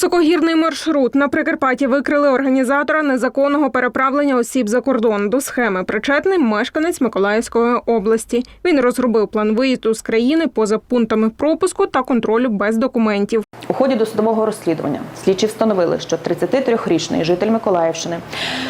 Високогірний маршрут на Прикарпатті викрили організатора незаконного переправлення осіб за кордон. До схеми причетний мешканець Миколаївської області. Він розробив план виїзду з країни поза пунктами пропуску та контролю без документів. У ході досудового розслідування слідчі встановили, що 33-річний житель Миколаївщини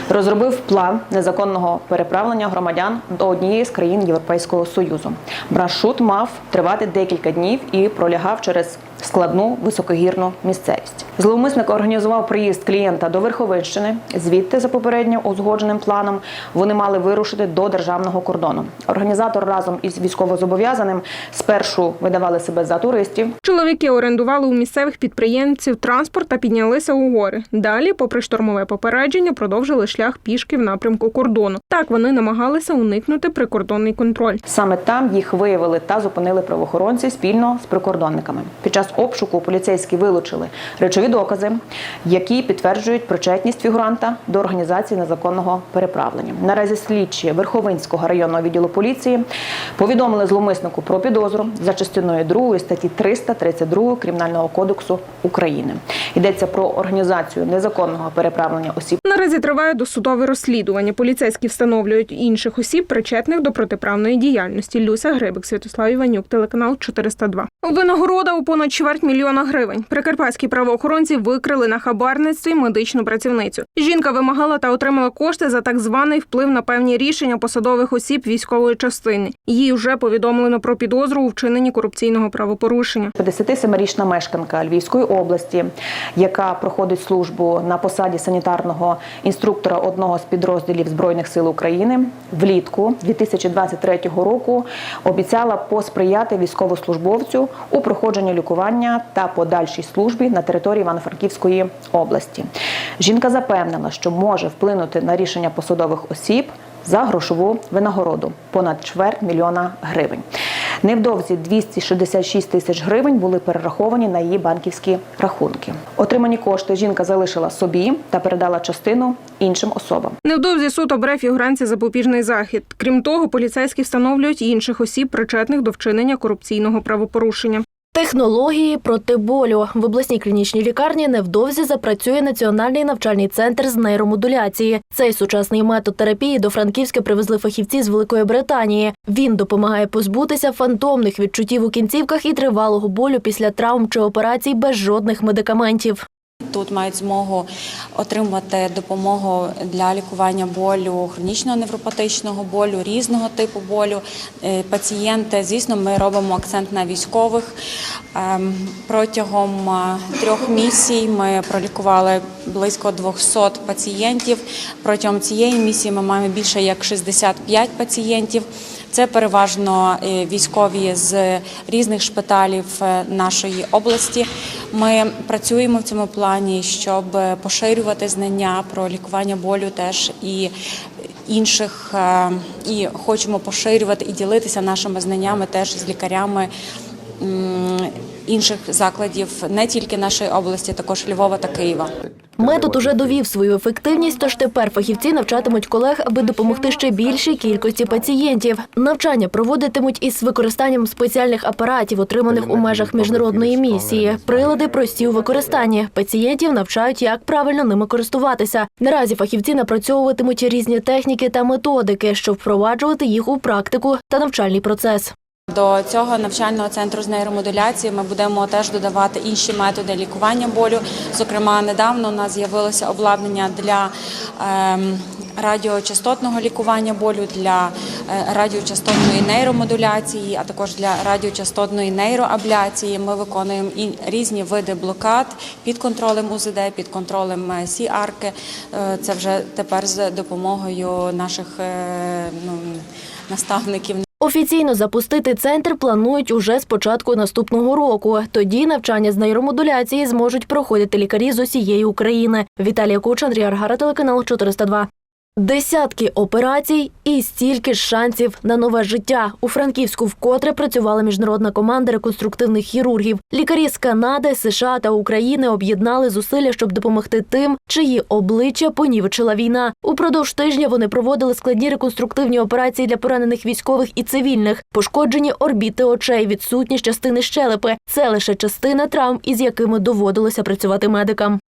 розробив план незаконного переправлення громадян до однієї з країн Європейського Союзу. Маршрут мав тривати декілька днів і пролягав через складну високогірну місцевість. Зловмисник організував приїзд клієнта до Верховинщини. Звідти, за попередньо узгодженим планом, вони мали вирушити до державного кордону. Організатор разом із військовозобов'язаним спершу видавали себе за туристів, Чоловіки орендували у місцевих підприємців транспорт та піднялися у гори. Далі, попри штормове попередження, продовжили шлях пішки в напрямку кордону. Так вони намагалися уникнути прикордонний контроль. Саме там їх виявили та зупинили правоохоронці спільно з прикордонниками. Під час обшуку поліцейські вилучили речові докази, які підтверджують причетність фігуранта до організації незаконного переправлення. Наразі слідчі Верховинського районного відділу поліції повідомили зловмиснику про підозру за частиною 2 статті 332 Кримінального кодексу України. Йдеться про організацію незаконного переправлення осіб Наразі триває досудове розслідування. Поліцейські встановлюють інших осіб, причетних до протиправної діяльності. Люся Грибик, Святослав Іванюк, телеканал 402. Винагорода у понад чверть мільйона гривень. Прикарпатські правоохоронці викрили на хабарництві медичну працівницю. Жінка вимагала та отримала кошти за так званий вплив на певні рішення посадових осіб військової частини. Їй вже повідомлено про підозру у вчиненні корупційного правопорушення. 57-річна мешканка Львівської області, яка проходить службу на посаді санітарного інструктора одного з підрозділів Збройних сил України, влітку 2023 року обіцяла посприяти військовослужбовцю у проходженні лікування та подальшій службі на території Івано-Франківської області. Жінка запевнила, що може вплинути на рішення посадових осіб за грошову винагороду понад чверть мільйона гривень. Невдовзі 266 тисяч гривень були перераховані на її банківські рахунки. Отримані кошти жінка залишила собі та передала частину іншим особам. Невдовзі суд обре фігуранці запобіжний захід. Крім того, поліцейські встановлюють інших осіб, причетних до вчинення корупційного правопорушення. Технології проти болю в обласній клінічній лікарні невдовзі запрацює національний навчальний центр з нейромодуляції. Цей сучасний метод терапії до Франківська привезли фахівці з Великої Британії. Він допомагає позбутися фантомних відчуттів у кінцівках і тривалого болю після травм чи операцій без жодних медикаментів. Тут мають змогу отримати допомогу для лікування болю, хронічного невропатичного болю, різного типу болю. Е, Пацієнти, звісно, ми робимо акцент на військових. Ем, Протягом е, трьох місій ми пролікували близько 200 пацієнтів. Протягом цієї місії ми маємо більше як 65 пацієнтів. Це переважно е, військові з різних шпиталів е, нашої області. Ми працюємо в цьому плані, щоб поширювати знання про лікування болю теж і інших, е, і хочемо поширювати і ділитися нашими знаннями теж з лікарями. Інших закладів не тільки нашої області, також Львова та Києва. Метод уже довів свою ефективність, тож тепер фахівці навчатимуть колег, аби допомогти ще більшій кількості пацієнтів. Навчання проводитимуть із використанням спеціальних апаратів, отриманих у межах міжнародної місії. Прилади прості у використанні. Пацієнтів навчають, як правильно ними користуватися. Наразі фахівці напрацьовуватимуть різні техніки та методики, щоб впроваджувати їх у практику та навчальний процес. До цього навчального центру з нейромодуляції ми будемо теж додавати інші методи лікування болю. Зокрема, недавно у нас з'явилося обладнання для ем, радіочастотного лікування болю, для е, радіочастотної нейромодуляції, а також для радіочастотної нейроабляції. Ми виконуємо і різні види блокад під контролем УЗД, під контролем е, СІ-арки. Е, Це вже тепер з допомогою наших ну, наставників. Офіційно запустити центр планують уже з початку наступного року. Тоді навчання з нейромодуляції зможуть проходити лікарі з усієї України. Віталія Куч, Андрій Аргара, телеканал 402. Десятки операцій і стільки ж шансів на нове життя. У Франківську вкотре працювала міжнародна команда реконструктивних хірургів. Лікарі з Канади, США та України об'єднали зусилля, щоб допомогти тим, чиї обличчя понівечила війна. Упродовж тижня вони проводили складні реконструктивні операції для поранених військових і цивільних, пошкоджені орбіти очей, відсутність частини щелепи. Це лише частина травм, із якими доводилося працювати медикам.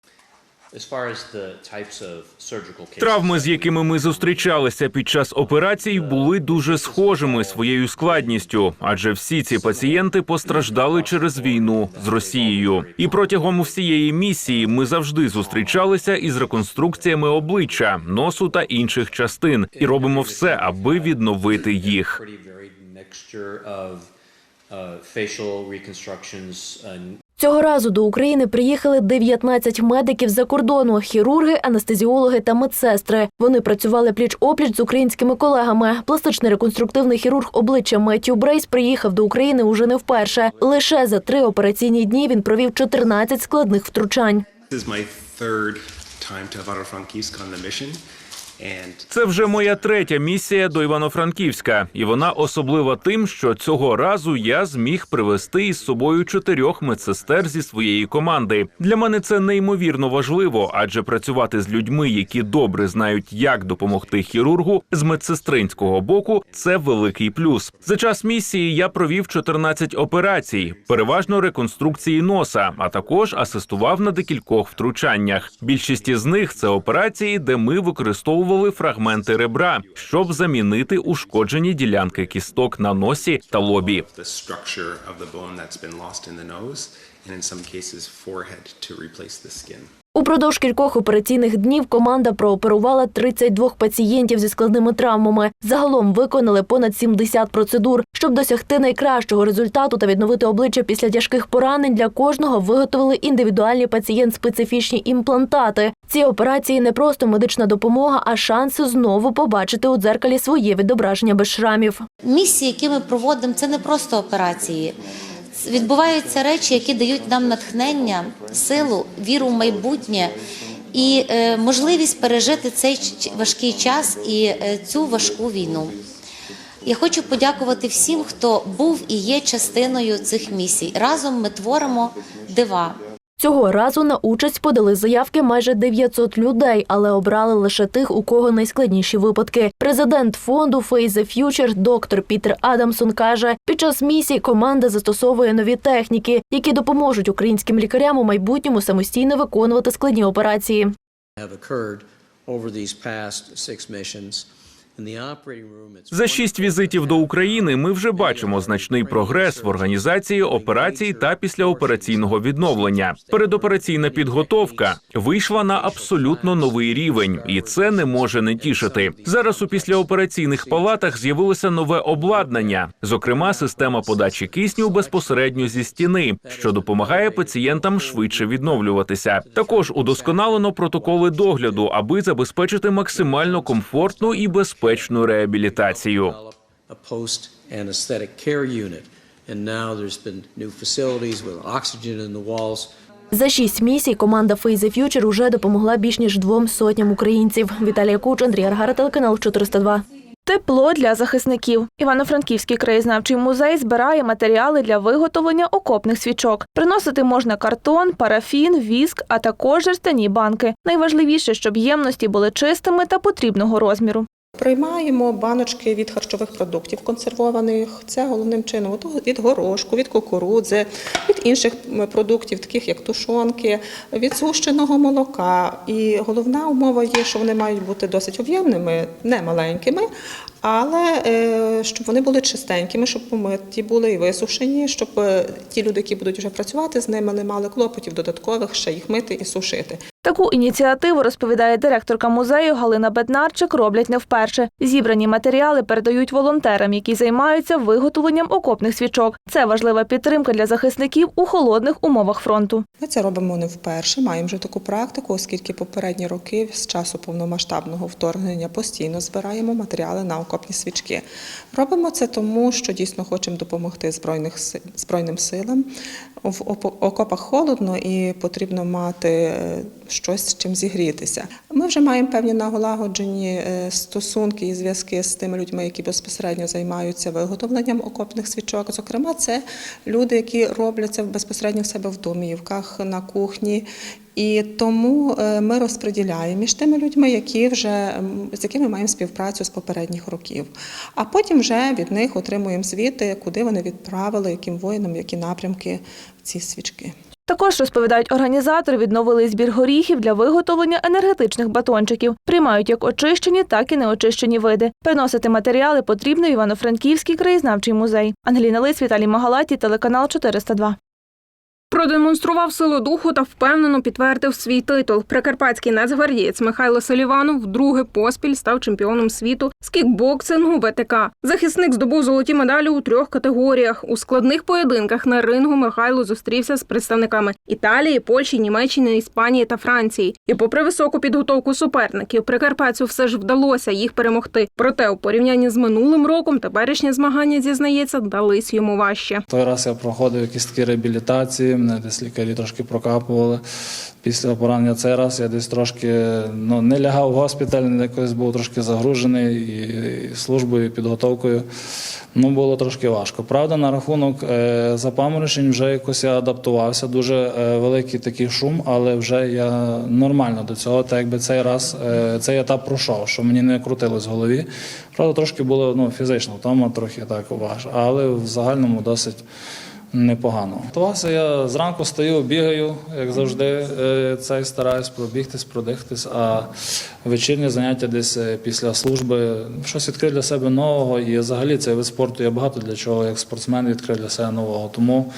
Травми, з якими ми зустрічалися під час операцій, були дуже схожими своєю складністю, адже всі ці пацієнти постраждали через війну з Росією. І протягом всієї місії ми завжди зустрічалися із реконструкціями обличчя, носу та інших частин, і робимо все, аби відновити їх. Цього разу до України приїхали 19 медиків за кордону: хірурги, анестезіологи та медсестри. Вони працювали пліч опліч з українськими колегами. Пластичний реконструктивний хірург обличчя Меттю Брейс приїхав до України уже не вперше. Лише за три операційні дні він провів 14 складних втручань. Це вже моя третя місія до Івано-Франківська, і вона особлива тим, що цього разу я зміг привезти із собою чотирьох медсестер зі своєї команди. Для мене це неймовірно важливо, адже працювати з людьми, які добре знають, як допомогти хірургу з медсестринського боку, це великий плюс. За час місії я провів 14 операцій, переважно реконструкції носа, а також асистував на декількох втручаннях. Більшість із них це операції, де ми використовували фрагменти ребра, щоб замінити ушкоджені ділянки кісток на носі та лобі. and in some cases, forehead to replace the skin. Упродовж кількох операційних днів команда прооперувала 32 пацієнтів зі складними травмами. Загалом виконали понад 70 процедур. Щоб досягти найкращого результату та відновити обличчя після тяжких поранень, для кожного виготовили індивідуальні пацієнт-специфічні імплантати. Ці операції не просто медична допомога, а шанси знову побачити у дзеркалі своє відображення без шрамів. Місії, які ми проводимо, це не просто операції. Відбуваються речі, які дають нам натхнення, силу, віру в майбутнє і е, можливість пережити цей важкий час і е, цю важку війну. Я хочу подякувати всім, хто був і є частиною цих місій. Разом ми творимо дива. Цього разу на участь подали заявки майже 900 людей, але обрали лише тих, у кого найскладніші випадки. Президент фонду Face the Future доктор Пітер Адамсон каже, під час місії команда застосовує нові техніки, які допоможуть українським лікарям у майбутньому самостійно виконувати складні операції. За шість візитів до України ми вже бачимо значний прогрес в організації операцій та післяопераційного відновлення. Передопераційна підготовка вийшла на абсолютно новий рівень, і це не може не тішити. Зараз у післяопераційних палатах з'явилося нове обладнання, зокрема система подачі кисню безпосередньо зі стіни, що допомагає пацієнтам швидше відновлюватися. Також удосконалено протоколи догляду, аби забезпечити максимально комфортну і безпечну реабілітацію. the walls. За шість місій команда Face the Future уже допомогла більш ніж двом сотням українців. Віталія Куч, Андрій Аргара, телеканал 402. Тепло для захисників. Івано-Франківський краєзнавчий музей збирає матеріали для виготовлення окопних свічок. Приносити можна картон, парафін, віск, а також жерстяні банки. Найважливіше, щоб ємності були чистими та потрібного розміру. Приймаємо баночки від харчових продуктів консервованих. Це головним чином від горошку, від кукурудзи, від інших продуктів, таких як тушонки, від згущеного молока. І головна умова є, що вони мають бути досить об'ємними, не маленькими, але е, щоб вони були чистенькими, щоб помиті були і висушені, щоб е, ті люди, які будуть вже працювати з ними, не мали клопотів додаткових ще їх мити і сушити. Таку ініціативу, розповідає директорка музею Галина Беднарчик, роблять не вперше. Зібрані матеріали передають волонтерам, які займаються виготовленням окопних свічок. Це важлива підтримка для захисників у холодних умовах фронту. Ми це робимо не вперше. Маємо вже таку практику, оскільки попередні роки з часу повномасштабного вторгнення постійно збираємо матеріали на окопні свічки. Робимо це тому, що дійсно хочемо допомогти збройних збройним силам. В окопах холодно і потрібно мати щось чим зігрітися. Ми вже маємо певні наголагоджені е, стосунки і зв'язки з тими людьми, які безпосередньо займаються виготовленням окопних свічок. Зокрема, це люди, які роблять це безпосередньо в себе в домівках, на кухні. І тому е, ми розподіляємо між тими людьми, які вже з якими маємо співпрацю з попередніх років. А потім вже від них отримуємо звіти, куди вони відправили, яким воїнам, які напрямки ці свічки. Також розповідають організатори, відновили збір горіхів для виготовлення енергетичних батончиків. Приймають як очищені, так і неочищені види. Приносити матеріали потрібно Івано-Франківський краєзнавчий музей. Ангеліна Лис, Віталій Магалаті, телеканал 402. Продемонстрував силу духу та впевнено підтвердив свій титул. Прикарпатський нацгвардієць Михайло Селіванов вдруге поспіль став чемпіоном світу з кікбоксингу ВТК. Захисник здобув золоті медалі у трьох категоріях. У складних поєдинках на рингу Михайло зустрівся з представниками Італії, Польщі, Німеччини, Іспанії та Франції. І, попри високу підготовку суперників, прикарпатцю все ж вдалося їх перемогти. Проте, у порівнянні з минулим роком, теперішні змагання зізнається, дались йому важче. Той раз я проходив якісь такі реабілітації, мене десь лікарі трошки прокапували. Після поранення цей раз я десь трошки ну, не лягав в госпіталь, якось був трошки загружений і, службою, і підготовкою. Ну, було трошки важко. Правда, на рахунок е, запаморочень вже якось я адаптувався. Дуже е, великий такий шум, але вже я нормально до цього. Так якби цей раз е, цей етап пройшов, що мені не крутилось в голові. Правда, трошки було ну, фізично втома, трохи так важко, але в загальному досить непогано. Готувався я зранку стою, бігаю, як завжди. е, Цей стараюсь пробігтись, продихтись, а вечірнє заняття десь е, після служби щось відкрив для себе нового. І взагалі цей вид спорту я багато для чого, як спортсмен, відкрив для себе нового. Тому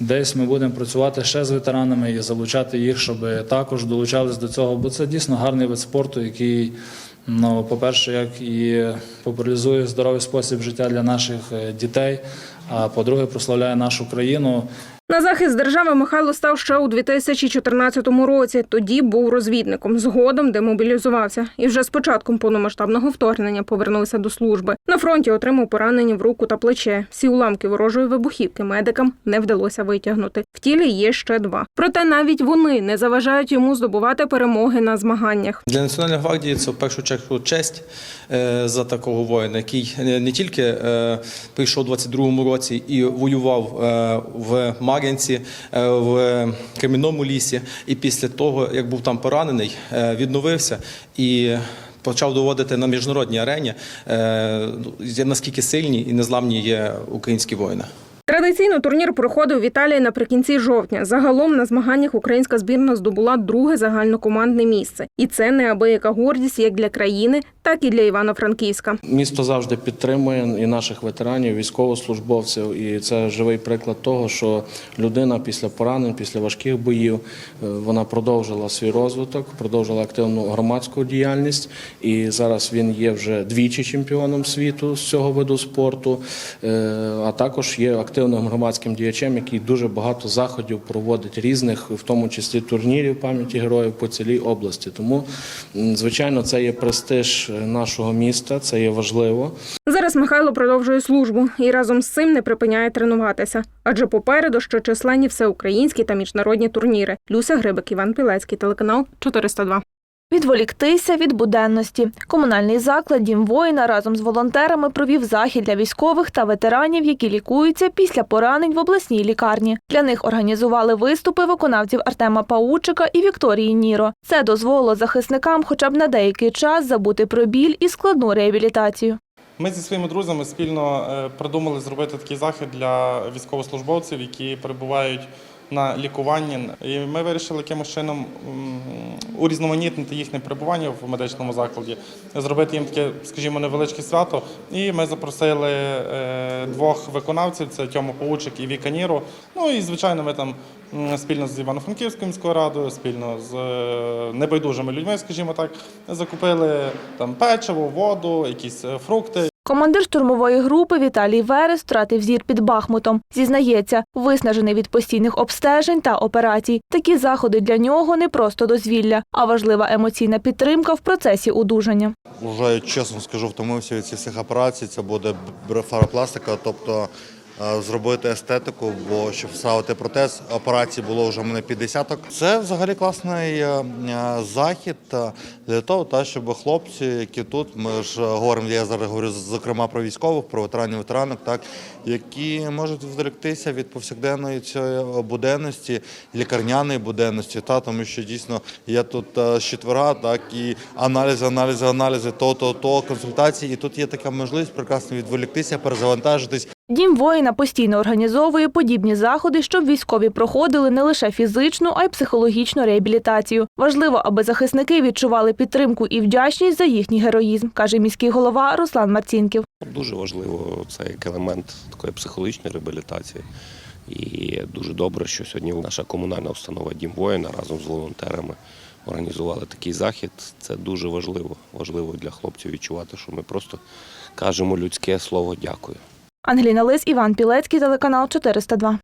десь ми будемо працювати ще з ветеранами і залучати їх, щоб також долучались до цього, бо це дійсно гарний вид спорту, який. Ну, по-перше, як і популяризує здоровий спосіб життя для наших е, дітей, а по-друге, прославляє нашу країну. На захист держави Михайло став ще у 2014 році. Тоді був розвідником. Згодом демобілізувався. І вже з початком повномасштабного вторгнення повернувся до служби. На фронті отримав поранення в руку та плече. Всі уламки ворожої вибухівки медикам не вдалося витягнути. В тілі є ще два. Проте навіть вони не заважають йому здобувати перемоги на змаганнях. Для Національної гвардії це в першу чергу честь е, за такого воїна, який е, не тільки е, прийшов у 22-му році і воював в Мар'янці, е, в Кремінному лісі, і після того, як був там поранений, е, відновився і. Почав доводити на міжнародній арені, е, наскільки сильні і незламні є українські воїни. Традиційно турнір проходив в Італії наприкінці жовтня. Загалом на змаганнях українська збірна здобула друге загальнокомандне місце, і це неабияка гордість як для країни, так і для Івано-Франківська. Місто завжди підтримує і наших ветеранів, військовослужбовців. І це живий приклад того, що людина після поранень, після важких боїв, е, вона продовжила свій розвиток, продовжила активну громадську діяльність. І зараз він є вже двічі чемпіоном світу з цього виду спорту, е, а також є активним громадським діячем, який дуже багато заходів проводить різних, в тому числі турнірів пам'яті героїв по цілій області. Тому, звичайно, це є престиж е, нашого міста, це є важливо. Зараз Михайло продовжує службу і разом з цим не припиняє тренуватися. Адже попереду ще численні всеукраїнські та міжнародні турніри. Люся Грибик, Іван Пілецький, телеканал 402. Відволіктися від буденності. Комунальний заклад Дім воїна разом з волонтерами провів захід для військових та ветеранів, які лікуються після поранень в обласній лікарні. Для них організували виступи виконавців Артема Паучика і Вікторії Ніро. Це дозволило захисникам хоча б на деякий час забути про біль і складну реабілітацію. Ми зі своїми друзями спільно е, придумали зробити такий захід для військовослужбовців, які перебувають на лікуванні. І ми вирішили якимось чином урізноманітнити їхнє перебування в медичному закладі, зробити їм таке, скажімо, невеличке свято. І ми запросили е, двох виконавців: це Тьому Паучик і Віка Ніро. Ну і звичайно, ми там спільно з Івано-Франківською міською радою, спільно з е, небайдужими людьми, скажімо так, закупили там печиво, воду, якісь е, фрукти. Командир штурмової групи Віталій Верес втратив зір під Бахмутом. Зізнається, виснажений від постійних обстежень та операцій. Такі заходи для нього не просто дозвілля, а важлива емоційна підтримка в процесі одужання. Уже чесно скажу, втомився від цих операцій. Це буде блефаропластика, тобто зробити естетику, бо щоб вставити протез, операцій було вже мене 50. Це взагалі класний е, е, захід е, для того, та, щоб хлопці, які тут, ми ж говоримо, я зараз говорю зокрема про військових, про ветеранів ветеранок, так, які можуть відволіктися від повсякденної цієї буденності, лікарняної буденності, та, тому що дійсно є тут е, з четвера, так, і аналізи, аналізи, аналізи, то, то, то, консультації, і тут є така можливість прекрасно відволіктися, перезавантажитись. Дім воїна постійно організовує подібні заходи, щоб військові проходили не лише фізичну, а й психологічну реабілітацію. Важливо, аби захисники відчували підтримку і вдячність за їхній героїзм, каже міський голова Руслан Марцінків. Дуже важливо це як елемент такої психологічної реабілітації. І дуже добре, що сьогодні наша комунальна установа Дім воїна разом з волонтерами організували такий захід. Це дуже важливо. Важливо для хлопців відчувати, що ми просто кажемо людське слово дякую. Ангеліна Лис, Іван Пілецький, телеканал 402.